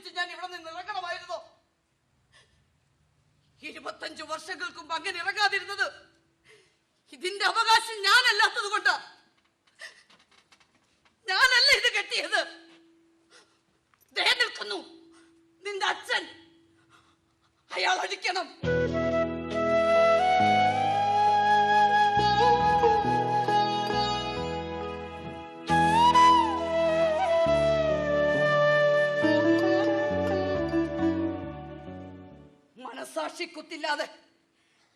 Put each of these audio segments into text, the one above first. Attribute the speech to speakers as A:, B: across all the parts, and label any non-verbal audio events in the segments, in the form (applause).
A: താലി ഞാൻ ഇവിടെ നിന്ന് ഇറങ്ങണമായിരുന്നു. ഇരുപത്തഞ്ചു വർഷങ്ങൾക്ക് അങ്ങനെ ഇറങ്ങാതിരുന്നത് ഇതിന്റെ അവകാശം ഞാനല്ലാത്തത് കൊണ്ട്. ഞാനല്ല ഇത് കെട്ടിയത്. നിൽക്കുന്നു. നിന്റെ അച്ഛൻ. അയാൾ അടിക്കണം. മനസാക്ഷി കുത്തില്ലാതെ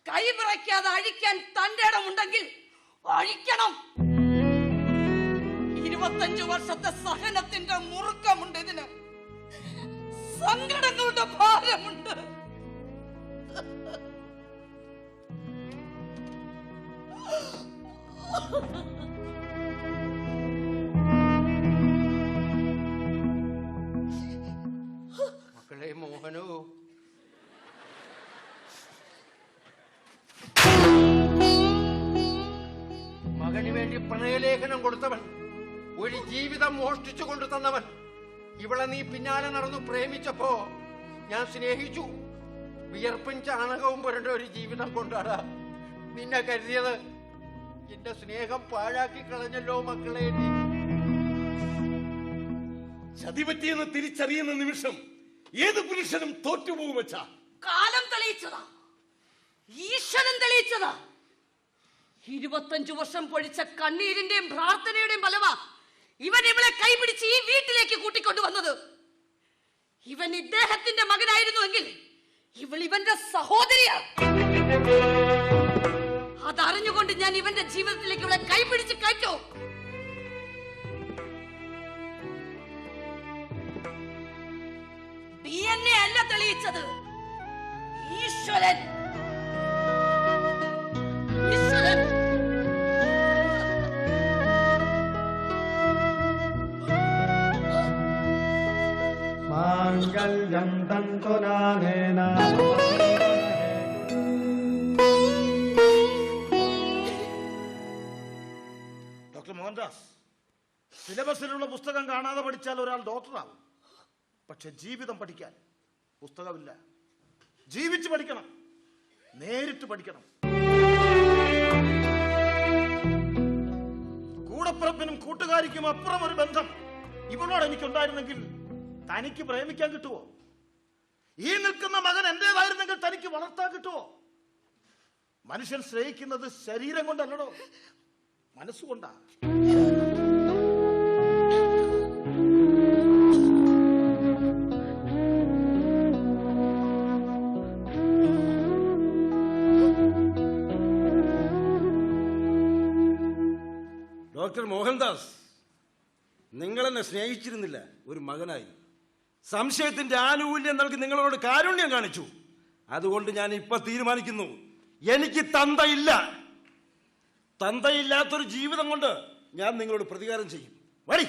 A: കൈ വിറയ്ക്കാതെ അഴിക്കാൻ തന്റെ ഇടമുണ്ടെങ്കിൽ അഴിക്കണം. ഇരുപത്തഞ്ചു വർഷത്തെ സഹനത്തിന്റെ മുറുക്കമുണ്ട് ഇതിന്. സങ്കടങ്ങളുടെ ഭാരമുണ്ട്.
B: മക്കളെ മോഷ്ടിച്ചു കൊണ്ടു തന്നവൻ. ഇവളെ നീ പിന്നാലെ നടന്നു പ്രേമിച്ചപ്പോ ഞാൻ സ്നേഹിച്ചു. വിയർപ്പും ചാണകവും പുരണ്ട ഒരു ജീവിതം കൊണ്ടാടാ. നിന്നെ കരുതിയത് എന്റെ സ്നേഹം പാഴാക്കി കളഞ്ഞല്ലോ മക്കളെ നീ.
C: ചതിപറ്റിയെന്ന് തിരിച്ചറിയുന്ന നിമിഷം ഏത് പുരുഷനും തോറ്റുപോകും വെച്ചാ
A: കാലം തെളിയിച്ചതാ. ഈശ്വരൻ തെളിയിച്ചതാ. ഇരുപത്തഞ്ചു വർഷം പൊഴിച്ച കണ്ണീരിന്റെയും പ്രാർത്ഥനയുടെയും ഫലമാ ഇവൻ ഇവളെ കൈപിടിച്ച് ഈ വീട്ടിലേക്ക് കൂട്ടിക്കൊണ്ടുവന്നത്. ഇവൻ ഇദ്ദേഹത്തിന്റെ മകനായിരുന്നുവെങ്കിൽ ഇവൾ ഇവന്റെ സഹോദരിയാ. അതറിഞ്ഞുകൊണ്ട് ഞാൻ ഇവന്റെ ജീവിതത്തിലേക്ക് ഇവളെ കൈപിടിച്ച് കയറ്റോ? ഡി എൻ എ അല്ല തെളിയിച്ചത്. ഈശ്വരൻ
D: മാംഗല്യം തന്തുനാനേന
C: ഡോക്ടർ മോഹൻദാസ് സിലബസിലുള്ള പുസ്തകം കാണാതെ പഠിച്ചാൽ ഒരാൾ ഡോക്ടറാവും. പക്ഷെ ജീവിതം പഠിക്കാൻ പുസ്തകമില്ല. ജീവിച്ച് പഠിക്കണം. നേരിട്ട് പഠിക്കണം. കൂടപ്പിറപ്പിനും കൂട്ടുകാരിക്കും അപ്പുറം ഒരു ബന്ധം. ഇവളോട് എനിക്കുണ്ടായിരുന്നെങ്കിൽ തനിക്ക് പ്രേമിക്കാൻ കിട്ടുമോ ഈ നിൽക്കുന്ന മകൻ എന്റേതായിരുന്നെങ്കിൽ തനിക്ക് വളർത്താൻ കിട്ടുമോ മനുഷ്യൻ സ്നേഹിക്കുന്നത് ശരീരം കൊണ്ടല്ലടോ. മനസ്സുകൊണ്ടാ.
E: ഡോക്ടർ മോഹൻദാസ് നിങ്ങളെന്നെ സ്നേഹിച്ചിരുന്നില്ല ഒരു മകനായി. സംശയത്തിന്റെ ആനുകൂല്യം നൽകി നിങ്ങളോട് കാരുണ്യം കാണിച്ചു. അതുകൊണ്ട് ഞാൻ ഇപ്പൊ തീരുമാനിക്കുന്നു. എനിക്ക് തന്തയില്ല. തന്തയില്ലാത്തൊരു ജീവിതം കൊണ്ട് ഞാൻ നിങ്ങളോട് പ്രതികാരം ചെയ്യും. വടി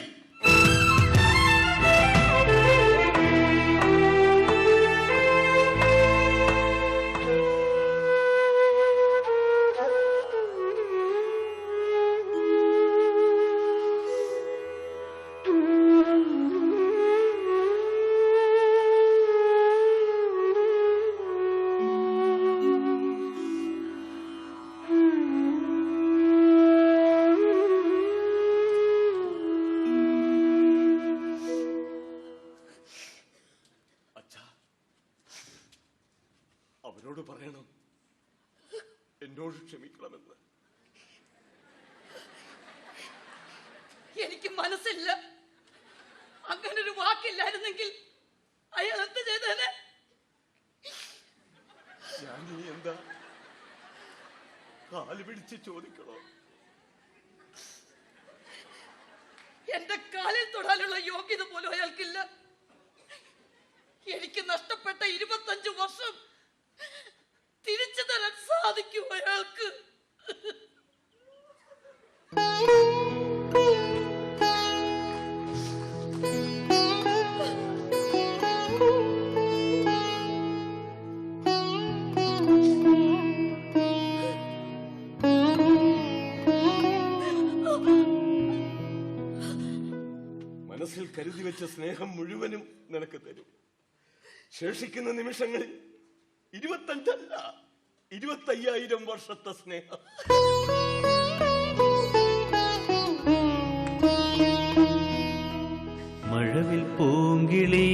C: എന്നോട് ക്ഷമിക്കണമെന്ന്.
A: എനിക്ക് മനസ്സില്ല. അങ്ങനെ ഒരു വാക്കില്ലായിരുന്നെങ്കിൽ അയാൾ എന്ത് ചെയ്തേനെ?
C: ഞാൻ ഇനി എന്താ? കാൽ പിടിച്ച് ചോദിക്കണോ?
A: എന്റെ കാലിൽ തൊടാനുള്ള യോഗ്യത പോലും അയാൾക്കില്ല. എനിക്ക് നഷ്ടപ്പെട്ട ഇരുപത്തഞ്ചു വർഷം തിരിച്ചു തരാൻ സാധിക്കും അയാൾക്ക്.
C: മനസ്സിൽ കരുതി വെച്ച സ്നേഹം മുഴുവനും നിനക്ക് തരും. ശേഷിക്കുന്ന നിമിഷങ്ങളിൽ ഇരുപത്തഞ്ചല്ല. ഇരുപത്തയ്യായിരം വർഷത്തെ സ്നേഹം.
F: മഴവിൽ പൂങ്കിളി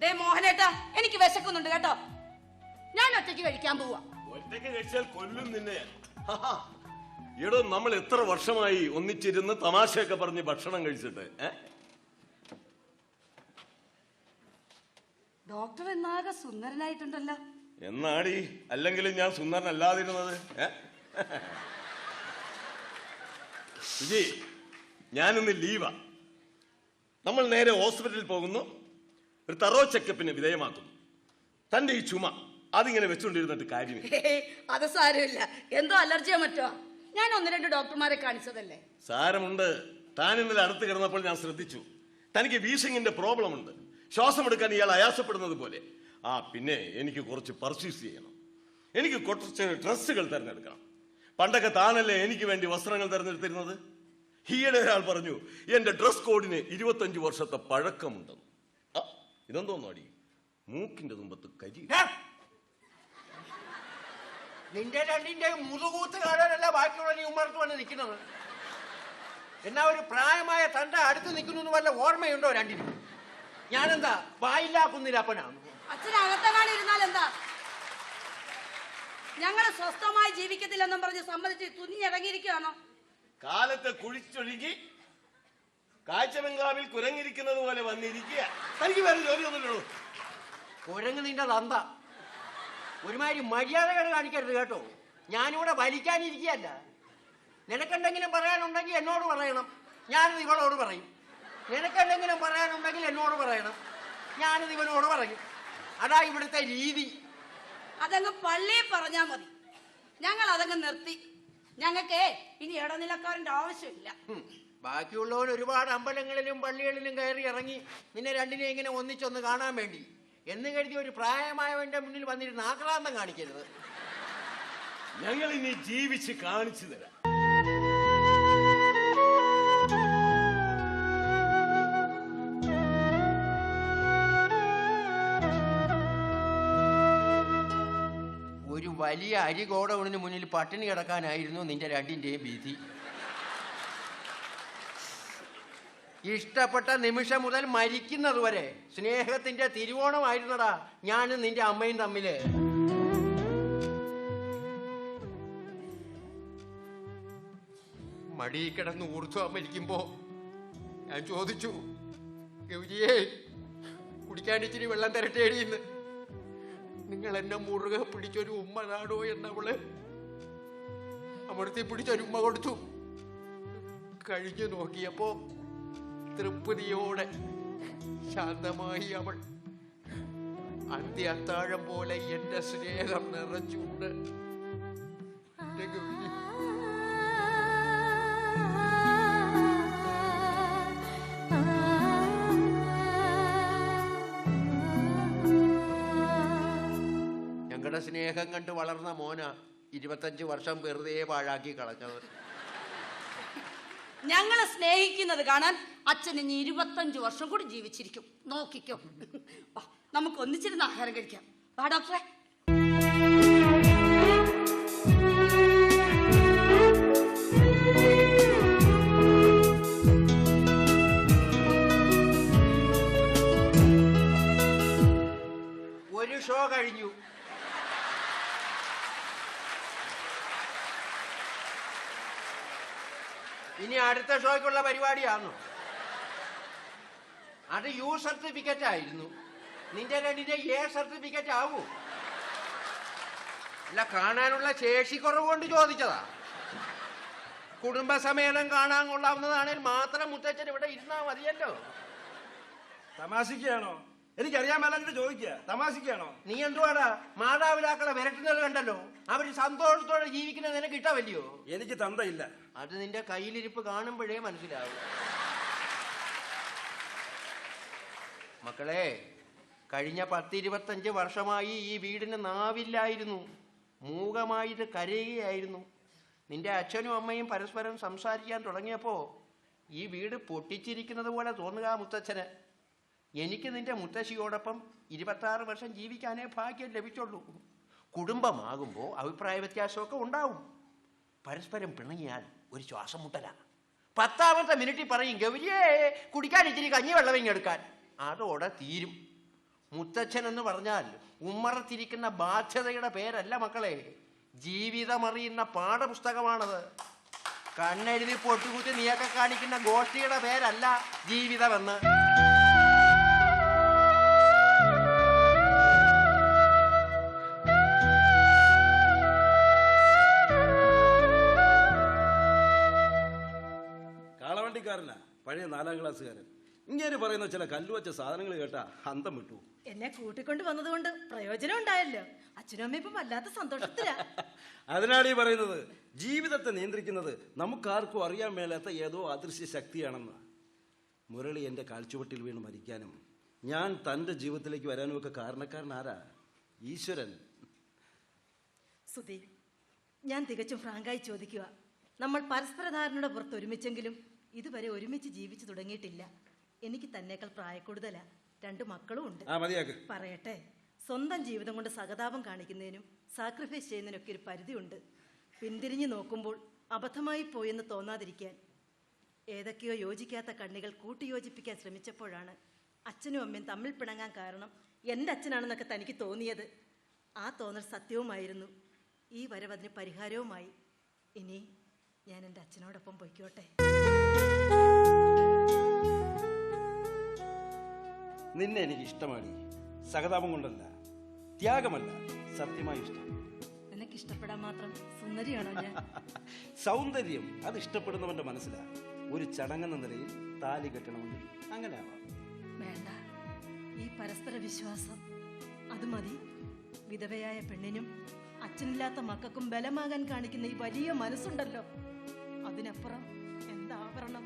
A: ദേ മോഹനേട്ടാ എനിക്ക് വിശക്കുന്നുണ്ട് കേട്ടോ. ഞാൻ ഒറ്റയ്ക്ക് കഴിക്കാൻ പോവാ.
C: ഒറ്റയ്ക്ക് കഴിച്ചാൽ കൊല്ലും നിന്നെ. എടോ നമ്മൾ എത്ര വർഷമായി ഒന്നിച്ചിരുന്ന് തമാശയൊക്കെ പറഞ്ഞ് ഭക്ഷണം കഴിച്ചിട്ട്
A: ഡോക്ടർ എന്നാകെ സുന്ദരനായിട്ടുണ്ടല്ലോ.
C: എന്നാടി? അല്ലെങ്കിലും ഞാൻ സുന്ദരനല്ലാതിരുന്നത്? വിജയ് ഞാനിന്ന് ലീവാ. നമ്മൾ നേരെ ഹോസ്പിറ്റലിൽ പോകുന്നു. ഒരു തറോ ചെക്കപ്പിന് വിധേയമാക്കുന്നു. തന്റെ ഈ ചുമ അതിങ്ങനെ വെച്ചുകൊണ്ടിരുന്നിട്ട് കാര്യമില്ല.
A: അത് സാരമില്ല. എന്തോ അലർജിയോ മറ്റോ? ഞാൻ ഒന്ന് രണ്ട് ഡോക്ടർമാരെ കാണിച്ചതല്ലേ?
C: സാരമുണ്ട്. താൻ ഇന്നലെ അടുത്ത് കിടന്നപ്പോൾ ഞാൻ ശ്രദ്ധിച്ചു. തനിക്ക് വീസിങ്ങിന്റെ പ്രോബ്ലം ഉണ്ട് ശ്വാസം എടുക്കാൻ ഇയാൾ അയാസപ്പെടുന്നത് പോലെ. ആ പിന്നെ എനിക്ക് കുറച്ച് പർച്ചേസ് ചെയ്യണം. എനിക്ക് കുറച്ച് ഡ്രസ്സുകൾ തിരഞ്ഞെടുക്കണം. പണ്ടൊക്കെ താനല്ലേ എനിക്ക് വേണ്ടി വസ്ത്രങ്ങൾ തിരഞ്ഞെടുത്തിരുന്നത്? ഈയിടെ ഒരാൾ പറഞ്ഞു എന്റെ ഡ്രസ് കോഡിന് ഇരുപത്തഞ്ച് വർഷത്തെ പഴക്കമുണ്ടെന്ന്. ഇതെന്തോന്നു അടി മൂക്കിന്റെ തുമ്പത്ത് കരി!
B: നിന്റെ രണ്ടിന്റെ മുതുകൂത്ത് കാണാനല്ല ബാക്കിയുള്ള നീ ഉമ്മർത്ത് വന്ന് നിൽക്കുന്നത്. എന്നാ ഒരു പ്രായമായ തന്റെ അടുത്ത് നിൽക്കുന്നു വല്ല ഓർമ്മയുണ്ടോ രണ്ടിനും? ഞാനെന്താ വായില്ലാ കുന്നിലപ്പനാണ്
A: അച്ഛൻ അകത്തങ്ങാണ് ഇരുന്നാൽ എന്താ? ഞങ്ങൾ സ്വസ്ഥമായി ജീവിക്കത്തില്ലെന്നും പറഞ്ഞ് സമ്മതിച്ച് തുനിഞ്ഞിറങ്ങിയിരിക്കുകയാണോ
C: കാലത്തെ കുഴിച്ചൊഴുകി കാഴ്ച ബംഗ്ലാവിൽ കുരങ്ങിരിക്കുന്നത് പോലെ വന്നിരിക്കുക. തനിക്ക് വേറെ ജോലിയൊന്നുമില്ലല്ലോ
B: കുരങ്ങ് നിന്റെ തന്ത. ഒരുമാതിരി മര്യാദകൾ കാണിക്കരുത് കേട്ടോ. ഞാനിവിടെ വലിക്കാനിരിക്കുകയല്ല. നിനക്കെന്തെങ്കിലും പറയാനുണ്ടെങ്കിൽ എന്നോട് പറയണം. ഞാനിത് ഇവളോട് പറയും. നിനക്കെന്തെങ്കിലും പറയാനുണ്ടെങ്കിൽ എന്നോട് പറയണം. ഞാനിത് ഇവനോട് പറയും. അതാ ഇവിടുത്തെ രീതി.
A: അതങ്ങ് പള്ളിയിൽ പറഞ്ഞാൽ മതി. ഞങ്ങൾ അതങ്ങ് നിർത്തി. ഞങ്ങൾക്ക് ഇനി ഇടനിലക്കാരന്റെ ആവശ്യമില്ല.
B: ബാക്കിയുള്ളവർ ഒരുപാട് അമ്പലങ്ങളിലും പള്ളികളിലും കയറി ഇറങ്ങി നിന്നെ രണ്ടിനെ ഇങ്ങനെ ഒന്നിച്ചൊന്ന് കാണാൻ വേണ്ടി. എന്ന് കരുതി ഒരു പ്രായമായവന്റെ മുന്നിൽ വന്നിരുന്ന് ആക്രാന്തം കാണിക്കരുത്.
C: ഞങ്ങൾ ഇനി ജീവിച്ച് കാണിച്ചു തരാം.
B: ഒരു വലിയ അരി ഗോഡൌണിന് മുന്നിൽ പട്ടിണി കിടക്കാനായിരുന്നു നിന്റെ രണ്ടിന്റെയും വിധി. ഇഷ്ടപ്പെട്ട നിമിഷം മുതൽ മരിക്കുന്നത് വരെ സ്നേഹത്തിന്റെ തിരുവോണമായിരുന്നടാ ഞാനും നിന്റെ അമ്മയും തമ്മിൽ. മടി കിടന്ന് ഊർജ മരിക്കുമ്പോ ഞാൻ ചോദിച്ചു ഗൗരിയെ കുടിക്കാൻ ഇച്ചിരി വെള്ളം തരട്ടേടിയെന്ന് നിങ്ങൾ എന്നെ മുറുകെ പിടിച്ചൊരു ഉമ്മ നാടോ എന്നവൾ അമർത്തി പിടിച്ചൊരു ഉമ്മ കൊടുത്തു. കഴിഞ്ഞു നോക്കിയപ്പോ തൃപ്തിയോടെ ശാന്തമായി അവൾ അന്ത്യ അത്താഴം പോലെ എന്റെ സ്നേഹം നിറച്ചുകൊണ്ട് ഞങ്ങളുടെ സ്നേഹം കണ്ട് വളർന്ന മോന. ഇരുപത്തഞ്ച് വർഷം വെറുതെ പാഴാക്കി കളഞ്ഞത്
A: ഞങ്ങളെ സ്നേഹിക്കുന്നത് കാണാൻ അച്ഛൻ ഇനി ഇരുപത്തഞ്ച് വർഷം കൂടി ജീവിച്ചിരിക്കും. നോക്കിക്കോ. നമുക്ക് ഒന്നിച്ചിരുന്ന് ആഹാരം കഴിക്കാം. വാ ഡോക്ടറെ.
B: അടുത്ത ഷോയ്ക്കുള്ള പരിപാടിയാണോ അത് യു സർട്ടിഫിക്കറ്റ് ആയിരുന്നു. നിന്റെ രണ്ടിന്റെ എ സർട്ടിഫിക്കറ്റ് ആവൂ. അല്ല കാണാനുള്ള ശേഷി കുറവ് കൊണ്ട് ചോദിച്ചതാ. കുടുംബസമേതം കാണാൻ കൊള്ളാവുന്നതാണെങ്കിൽ മാത്രം മുത്തച്ഛൻ ഇവിടെ ഇരുന്നാ മതിയല്ലോ.
E: തമാശിക്കുകയാണോ? എനിക്കറിയാൻ മേലാഞ്ഞിട്ട് ചോദിക്കുക. തമാശിക്കുകയാണോ?
B: നീ എന്തുവാടാ? മാതാപിതാക്കളെ വിരട്ടുന്നത് കണ്ടല്ലോ. അവർ സന്തോഷത്തോടെ ജീവിക്കുന്നത് നിനക്ക് ഇഷ്ടമല്ലയോ
E: എനിക്ക് തന്തയില്ല.
B: അത് നിന്റെ കയ്യിലിരിപ്പ് കാണുമ്പോഴേ മനസ്സിലാവും. മക്കളെ കഴിഞ്ഞ പത്തിരുപത്തഞ്ച് വർഷമായി ഈ വീടിന് നാവില്ലായിരുന്നു. മൂകമായിട്ട് കരയുകയായിരുന്നു. നിന്റെ അച്ഛനും അമ്മയും പരസ്പരം സംസാരിക്കാൻ തുടങ്ങിയപ്പോ ഈ വീട് പൊട്ടിച്ചിരിക്കുന്നത് പോലെ തോന്നുക മുത്തച്ഛന്. എനിക്ക് നിന്റെ മുത്തശ്ശിയോടൊപ്പം ഇരുപത്താറ് വർഷം ജീവിക്കാനേ ഭാഗ്യം ലഭിച്ചുള്ളൂ കുടുംബമാകുമ്പോൾ അഭിപ്രായ വ്യത്യാസമൊക്കെ ഉണ്ടാവും. പരസ്പരം പിണങ്ങിയാൽ ഒരു ശ്വാസം മുട്ടല. പത്താമത്തെ മിനിറ്റിൽ പറയും ഗൗരിയേ കുടിക്കാൻ ഇച്ചിരി കഞ്ഞി വെള്ളം ഇങ്ങെടുക്കാൻ അതോടെ തീരും. മുത്തച്ഛൻ എന്ന് പറഞ്ഞാൽ ഉമ്മറത്തിരിക്കുന്ന ബാധ്യതയുടെ പേരല്ല മക്കളെ. ജീവിതമറിയുന്ന പാഠപുസ്തകമാണത്. കണ്ണെഴുതി പൊട്ടുകുത്തി നീയൊക്കെ കാണിക്കുന്ന ഗോഷ്ഠിയുടെ പേരല്ല ജീവിതമെന്ന്.
E: കാളവണ്ടിക്കാരനാ പഴയ നാലാം ക്ലാസ്സുകാരൻ. ഇങ്ങനെ പറയുന്ന ചില കല്ലുവച്ച സാധനങ്ങൾ കേട്ടാ അന്തം വിട്ടു.
G: എന്നെ കൂട്ടിക്കൊണ്ട് വന്നതുകൊണ്ട് പ്രയോജനം ഉണ്ടായല്ലോ. അച്ഛനും അമ്മയും ഇപ്പം വല്ലാത്ത സന്തോഷത്തിലാ. (laughs)
E: അതിനാണ് ഈ പറയുന്നത്. ജീവിതത്തെ നിയന്ത്രിക്കുന്നത് നമുക്കാർക്കും അറിയാൻ മേലാത്ത ഏതോ അദൃശ്യ ശക്തിയാണെന്ന്. മുരളി എന്റെ കാൽച്ചുവട്ടിൽ വീണ് മരിക്കാനും ഞാൻ തന്റെ ജീവിതത്തിലേക്ക് വരാനും ഒക്കെ കാരണക്കാരൻ ആരാ? ഈശ്വരൻ.
G: സുധി ഞാൻ തികച്ചും ഫ്രാങ്കായി ചോദിക്കുക നമ്മൾ പരസ്പര ധാരണയുടെ പുറത്ത് ഒരുമിച്ചെങ്കിലും ഇതുവരെ ഒരുമിച്ച് ജീവിച്ചു തുടങ്ങിയിട്ടില്ല. എനിക്ക് തന്നേക്കാൾ പ്രായക്കൂടുതലാ. രണ്ടു മക്കളും ഉണ്ട്.
E: ആ മതിയാക്ക്.
G: പറയട്ടെ. സ്വന്തം ജീവിതം കൊണ്ട് സഹതാപം കാണിക്കുന്നതിനും സാക്രിഫൈസ് ചെയ്യുന്നതിനൊക്കെ ഒരു പരിധിയുണ്ട്. പിന്തിരിഞ്ഞു നോക്കുമ്പോൾ അബദ്ധമായി പോയെന്ന് തോന്നാതിരിക്കാൻ ഏതൊക്കെയോ യോജിക്കാത്ത കണ്ണികൾ കൂട്ടിയോജിപ്പിക്കാൻ ശ്രമിച്ചപ്പോഴാണ് അച്ഛനും അമ്മയും തമ്മിൽ പിണങ്ങാൻ കാരണം എന്റെ അച്ഛനാണെന്നൊക്കെ തനിക്ക് തോന്നിയത്. ആ തോന്നൽ സത്യവുമായിരുന്നു. ഈ വരവ് അതിന് പരിഹാരവുമായി. ഇനി ഞാൻ എന്റെ അച്ഛനോടൊപ്പം പൊയ്ക്കോട്ടെ.
E: നിന്നെ എനിക്ക് ഇഷ്ടമാണ് സഹതാപം കൊണ്ടല്ല ത്യാഗമല്ല സത്യമായി ഇഷ്ടം.
G: നിനക്ക് ഇഷ്ടപ്പെടാൻ മാത്രം സുന്ദരിയാണോ ഞാൻ? (laughs)
E: സൗന്ദര്യം അത് ഇഷ്ടപ്പെടുന്നവന്റെ മനസ്സിലാ. ഒരു ചടങ്ങെന്ന നിലയിൽ താലി കെട്ടണമെങ്കിൽ അങ്ങനെ ആവാം.
G: വേണ്ട. ഈ പരസ്പര വിശ്വാസം അത് മതി. വിധവയായ പെണ്ണിനും അച്ഛനില്ലാത്ത മക്കൾക്കും ബലമാകാൻ കാണിക്കുന്ന ഈ വലിയ മനസ്സുണ്ടല്ലോ. അതിനപ്പുറം എന്താവരണം?